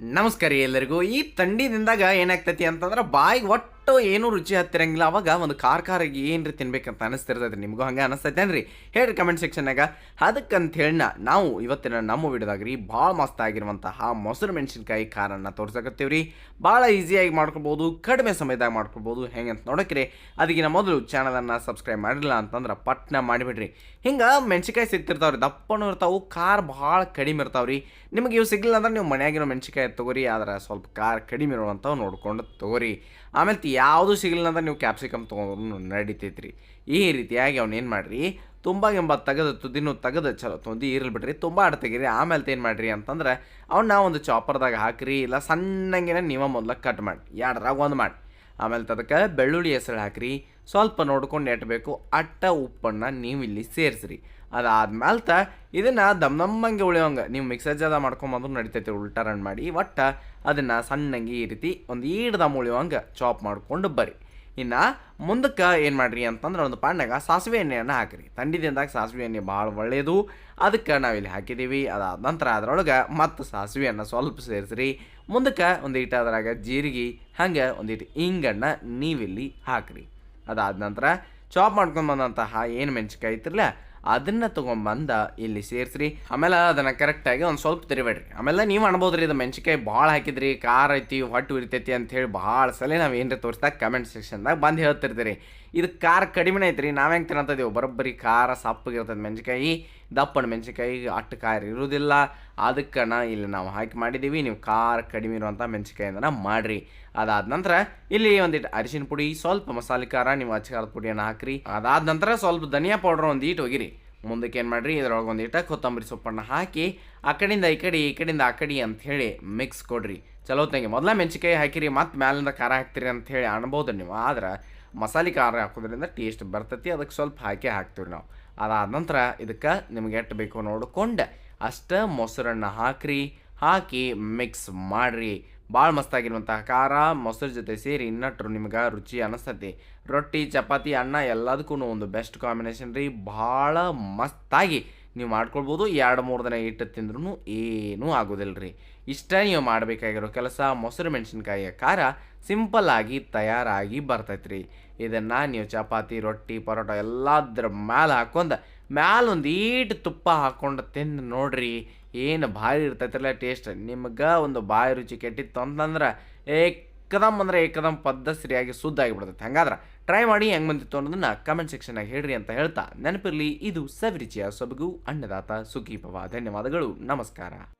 ನಮಸ್ಕಾರ ಎಲ್ಲರಿಗೂ. ಈ ಥಂಡಿದಿಂದಾಗ ಏನಾಗ್ತೈತಿ ಅಂತಂದ್ರೆ ಬಾಯಿಗೆ ಒಟ್ಟು ಏನು ರುಚಿ ಹತ್ತಿರಂಗಿಲ್ಲ. ಅವಾಗ ಒಂದು ಖಾರ ಖಾರಿಗೆ ಏನ್ರಿ ತಿನ್ಬೇಕಂತ ಅನಿಸ್ತಿರ್ತೈತೆ ನಿಮಗೂ ಹಂಗೆ ಅನಿಸ್ತೈತೇನ್ರಿ ಹೇಳ್ರಿ ಕಮೆಂಟ್ ಸೆಕ್ಷನ್ನಾಗ ಅದಕ್ಕಂತ ಹೇಳಿನ ನಾವು ಇವತ್ತಿನ ನಮ್ಮ ವಿಡಿಯೋದಾಗ ರೀ ಭಾಳ ಮಸ್ತ್ ಆಗಿರುವಂತಹ ಮೊಸರು ಮೆಣಸಿನ್ಕಾಯಿ ಖಾರನ್ನ ತೋರ್ಸಕತ್ತೀವಿ ರೀ ಭಾಳ ಈಸಿಯಾಗಿ ಮಾಡ್ಕೊಬೋದು, ಕಡಿಮೆ ಸಮಯದಾಗ ಮಾಡ್ಕೊಬೋದು. ಹೆಂಗೆ ಅಂತ ನೋಡಕ್ರಿ ಅದಕ್ಕಿಂತ ಮೊದಲು ಚಾನಲನ್ನು ಸಬ್ಸ್ಕ್ರೈಬ್ ಮಾಡಿಲ್ಲ ಅಂತಂದ್ರೆ ಪಟ್ನ ಮಾಡಿಬಿಡ್ರಿ. ಹಿಂಗೆ ಮೆಣಸಿನ್ಕಾಯಿ ಸಿಗ್ತಿರ್ತಾವ್ರಿ, ದಪ್ಪನೂ ಇರ್ತಾವೆ, ಖಾರ ಭಾಳ ಕಡಿಮೆ ಇರ್ತಾವ್ರಿ. ನಿಮಗೆ ಇವು ಸಿಗಲಿಲ್ಲ ಅಂದ್ರೆ ನೀವು ಮನೆಯಾಗಿರೋ ಮೆಣಸಿನ್ಕಾಯಿ ತಗೋರಿ, ಆದ್ರೆ ಸ್ವಲ್ಪ ಖಾರ ಕಡಿಮೆ ಇರುವಂಥವು ನೋಡ್ಕೊಂಡು ತಗೋರಿ. ಆಮೇಲೆ ಯಾವುದು ಸಿಗಲಿಲ್ಲ ಅಂದ್ರೆ ನೀವು ಕ್ಯಾಪ್ಸಿಕಮ್ ತೊಗೊಂಡ್ರು ನಡಿತೈತ್ರಿ. ಈ ರೀತಿಯಾಗಿ ಏನು ಮಾಡಿರಿ? ತುಂಬ ಎಂಬ ತೆಗೆದು ತುದಿನೂ ತೆಗೆದು ಚಲೋ ತೊಂದು ಇರಲಿ ಬಿಡ್ರಿ, ತುಂಬ ಆಡ್ ತೆಗೀರಿ, ಆಮೇಲೆ ಏನು ಮಾಡಿರಿ ಅಂತಂದ್ರೆ ಅವನ್ನ ಒಂದು ಚಾಪರ್ದಾಗ ಹಾಕಿರಿ, ಇಲ್ಲ ಸಣ್ಣಂಗಿನ ನೀವ ಮೊದ್ಲು ಕಟ್ ಮಾಡಿ, ಎರಡರಾಗ ಒಂದು ಮಾಡಿ. ಆಮೇಲೆ ತದಕ್ಕೆ ಬೆಳ್ಳುಳ್ಳಿ ಹೆಸರು ಹಾಕಿರಿ ಸ್ವಲ್ಪ ನೋಡ್ಕೊಂಡು ಎಟ್ಬೇಕು ಅಟ್ಟ ಉಪ್ಪನ್ನು ನೀವು ಇಲ್ಲಿ ಸೇರಿಸ್ರಿ. ತ ಇದನ್ನು ದಮ್ ದಮ್ಮಂಗೆ ಉಳಿಯೋಂಗೆ. ನೀವು ಮಿಕ್ಸರ್ ಜಾದ ಮಾಡ್ಕೊಂಬಂದ್ರೂ ನಡಿತೈತೆ ಉಲ್ಟಾ ರನ್ ಮಾಡಿ. ಒಟ್ಟು ಅದನ್ನು ಸಣ್ಣಂಗೆ ಈ ರೀತಿ ಒಂದು ಈಡ್ದ ಉಳಿಯೋಂಗೆ ಚಾಪ್ ಮಾಡಿಕೊಂಡು ಬರ್ರಿ. ಇನ್ನು ಮುಂದಕ್ಕೆ ಏನು ಮಾಡಿರಿ ಅಂತಂದ್ರೆ ಒಂದು ಪಾಂಡಾಗ ಸಾಸಿವೆ ಎಣ್ಣೆಯನ್ನು ಹಾಕಿರಿ. ಥಂಡಿದಿಂದಾಗ ಸಾಸಿವೆ ಎಣ್ಣೆ ಭಾಳ ಒಳ್ಳೆಯದು ಅದಕ್ಕೆ ನಾವಿಲ್ಲಿ ಹಾಕಿದ್ದೀವಿ ಅದಾದ ನಂತರ ಅದರೊಳಗೆ ಮತ್ತು ಸಾಸಿವೆಯನ್ನು ಸ್ವಲ್ಪ ಸೇರಿಸ್ರಿ. ಮುಂದಕ್ಕೆ ಒಂದು ಇಟ್ಟು ಅದ್ರಾಗ ಜೀರಿಗೆ, ಹಂಗೆ ಒಂದಿಟ್ಟು ಇಂಗನ್ನು ನೀವಿಲ್ಲಿ ಹಾಕಿರಿ. ಅದಾದ ನಂತರ ಚಾಪ್ ಮಾಡ್ಕೊಂಡ್ ಬಂದಂತಹ ಏನು ಮೆಣಸಿನ್ಕಾಯಿ ಐತಿರಲ್ಲ, ಅದನ್ನ ತೊಗೊಂಬಂದ ಇಲ್ಲಿ ಸೇರಿಸ್ರಿ. ಆಮೇಲೆ ಅದನ್ನು ಕರೆಕ್ಟಾಗಿ ಒಂದು ಸ್ವಲ್ಪ ತಿರಿಬೇಡ್ರಿ. ಆಮೇಲೆ ನೀವು ಅನ್ಬೋದ್ರಿ ಇದು ಮೆಣಸಿನ್ಕಾಯಿ ಭಾಳ ಹಾಕಿದ್ರಿ, ಖಾರ ಐತಿ, ಹೊಟ್ಟು ಇರ್ತೈತಿ ಅಂತ ಹೇಳಿ ಭಾಳ ಸಲ ನಾವು ಏನ್ರಿ ತೋರಿಸ್ದಾಗ ಕಮೆಂಟ್ ಸೆಕ್ಷನ್ದಾಗ ಬಂದು ಹೇಳ್ತಿರ್ತೀರಿ. ಇದು ಖಾರ ಕಡಿಮೆ ಐತ್ರಿ, ನಾವು ಹೆಂಗೆ ತಿನ್ನತದೀವಿ, ಬರೋಬ್ಬರಿ ಖಾರ ಸಪ್ಪಗಿರ್ತದೆ ಮೆಣಸಿನ್ಕಾಯಿ. ದಪ್ಪನ ಮೆಣಸಿನಕಾಯಿ ಅಟ್ಟು ಖಾರ ಇರುವುದಿಲ್ಲ. ಅದಕ್ಕೆ ನಾ ಇಲ್ಲಿ ನಾವು ಹಾಕಿ ಮಾಡಿದ್ದೀವಿ. ನೀವು ಖಾರ ಕಡಿಮೆ ಇರುವಂಥ ಮೆಣಸಿನಕಾಯಿಂದ ಮಾಡಿರಿ. ಅದಾದ ನಂತರ ಇಲ್ಲಿ ಒಂದಿಟ್ಟು ಅರಿಶಿನ ಪುಡಿ, ಸ್ವಲ್ಪ ಮಸಾಲೆ ಖಾರ, ನೀವು ಅಚ್ಚಕಾರದ ಪುಡಿಯನ್ನು ಹಾಕಿರಿ. ಅದಾದ ನಂತರ ಸ್ವಲ್ಪ ಧನಿಯಾ ಪೌಡ್ರ್ ಒಂದು ಇಟ್ಟು ಹೋಗಿರಿ ಮುಂದಕ್ಕೆ ಏನು ಮಾಡಿರಿ? ಇದರೊಳಗೆ ಒಂದು ಇಟ್ಟ ಕೊತ್ತಂಬರಿ ಸೊಪ್ಪನ್ನು ಹಾಕಿ, ಆ ಕಡೆಯಿಂದ ಈ ಕಡೆ, ಈ ಕಡೆಯಿಂದ ಆ ಕಡೆ ಅಂತ ಹೇಳಿ ಮಿಕ್ಸ್ ಕೊಡ್ರಿ. ಚಲೋ ತಂಗಿ ಮೊದಲ ಮೆಣಸಿನ್ಕಾಯಿ ಹಾಕಿರಿ, ಮತ್ತೆ ಮ್ಯಾಲಿಂದ ಖಾರ ಹಾಕ್ತೀರಿ ಅಂತ ಹೇಳಿ ಅನ್ಬೋದು ನೀವು. ಆದ್ರೆ ಮಸಾಲೆ ಖಾರ ಹಾಕೋದ್ರಿಂದ ಟೇಸ್ಟ್ ಬರ್ತೈತಿ. ಅದಕ್ಕೆ ಸ್ವಲ್ಪ ಹಾಕಿ ಹಾಕ್ತೀವಿ ನಾವು. ಅದಾದ ನಂತರ ಇದಕ್ಕೆ ನಿಮ್ಗೆ ಎಷ್ಟು ಬೇಕು ನೋಡ್ಕೊಂಡು. ಅಷ್ಟು ಮೊಸರನ್ನು ಹಾಕ್ರಿ, ಹಾಕಿ ಮಿಕ್ಸ್ ಮಾಡಿರಿ. ಭಾಳ ಮಸ್ತಾಗಿರುವಂತಹ ಖಾರ, ಮೊಸರು ಜೊತೆ ಸೇರಿ ಇನ್ನಟ್ರು ನಿಮ್ಗೆ ರುಚಿ ಅನಿಸ್ತತಿ. ರೊಟ್ಟಿ, ಚಪಾತಿ, ಅನ್ನ ಎಲ್ಲದಕ್ಕೂ ಒಂದು ಬೆಸ್ಟ್ ಕಾಂಬಿನೇಷನ್ ರೀ. ಭಾಳ ಮಸ್ತಾಗಿ. ನೀವು ಮಾಡ್ಕೊಳ್ಬೋದು. ಎರಡು, ಮೂರು ದಿನ ಇಟ್ಟು ತಿಂದ್ರೂ ಏನೂ ಆಗೋದಿಲ್ಲ ರೀ ಇಷ್ಟ ನೀವು ಮಾಡಬೇಕಾಗಿರೋ ಕೆಲಸ ಮೊಸರು ಮೆಣಸಿನ್ಕಾಯಿಯ ಖಾರ ಸಿಂಪಲ್ ಆಗಿ ತಯಾರಾಗಿ ಬರ್ತೈತೆ ರೀ ಇದನ್ನು ನೀವು ಚಪಾತಿ, ರೊಟ್ಟಿ, ಪರೋಟ ಎಲ್ಲದ್ರ ಮ್ಯಾಲೆ ಹಾಕೊಂಡು ಮ್ಯಾಲೊಂದು ಈಟ್ ತುಪ್ಪ ಹಾಕ್ಕೊಂಡು ತಿಂದು ನೋಡ್ರಿ ಏನು ಭಾರಿ ಇರ್ತೈತಿರಲ್ಲ ಟೇಸ್ಟ್. ನಿಮ್ಗೆ ಒಂದು ಬಾಯಿ ರುಚಿ ಕೆಟ್ಟಿತ್ತು ಅಂತಂದ್ರೆ ಏಕದಮ್ ಅಂದರೆ ಏಕದಮ್ ಪದ್ದ ಸರಿಯಾಗಿ ಶುದ್ಧ ಆಗಿಬಿಡ್ತೈತೆ. ಹಂಗಾದ್ರೆ ಟ್ರೈ ಮಾಡಿ ಹೆಂಗೆ ಬಂದಿತ್ತು ಅನ್ನೋದನ್ನ ಕಮೆಂಟ್ ಸೆಕ್ಷನ್ನಾಗ ಹೇಳ್ರಿ ಅಂತ ಹೇಳ್ತಾ ನೆನಪಿರಲಿ, ಇದು ಸವಿರುಚಿಯ ಸೊಬಗು, ಅನ್ನದಾತ ಸುಖೀಭವ ಧನ್ಯವಾದಗಳು. ನಮಸ್ಕಾರ.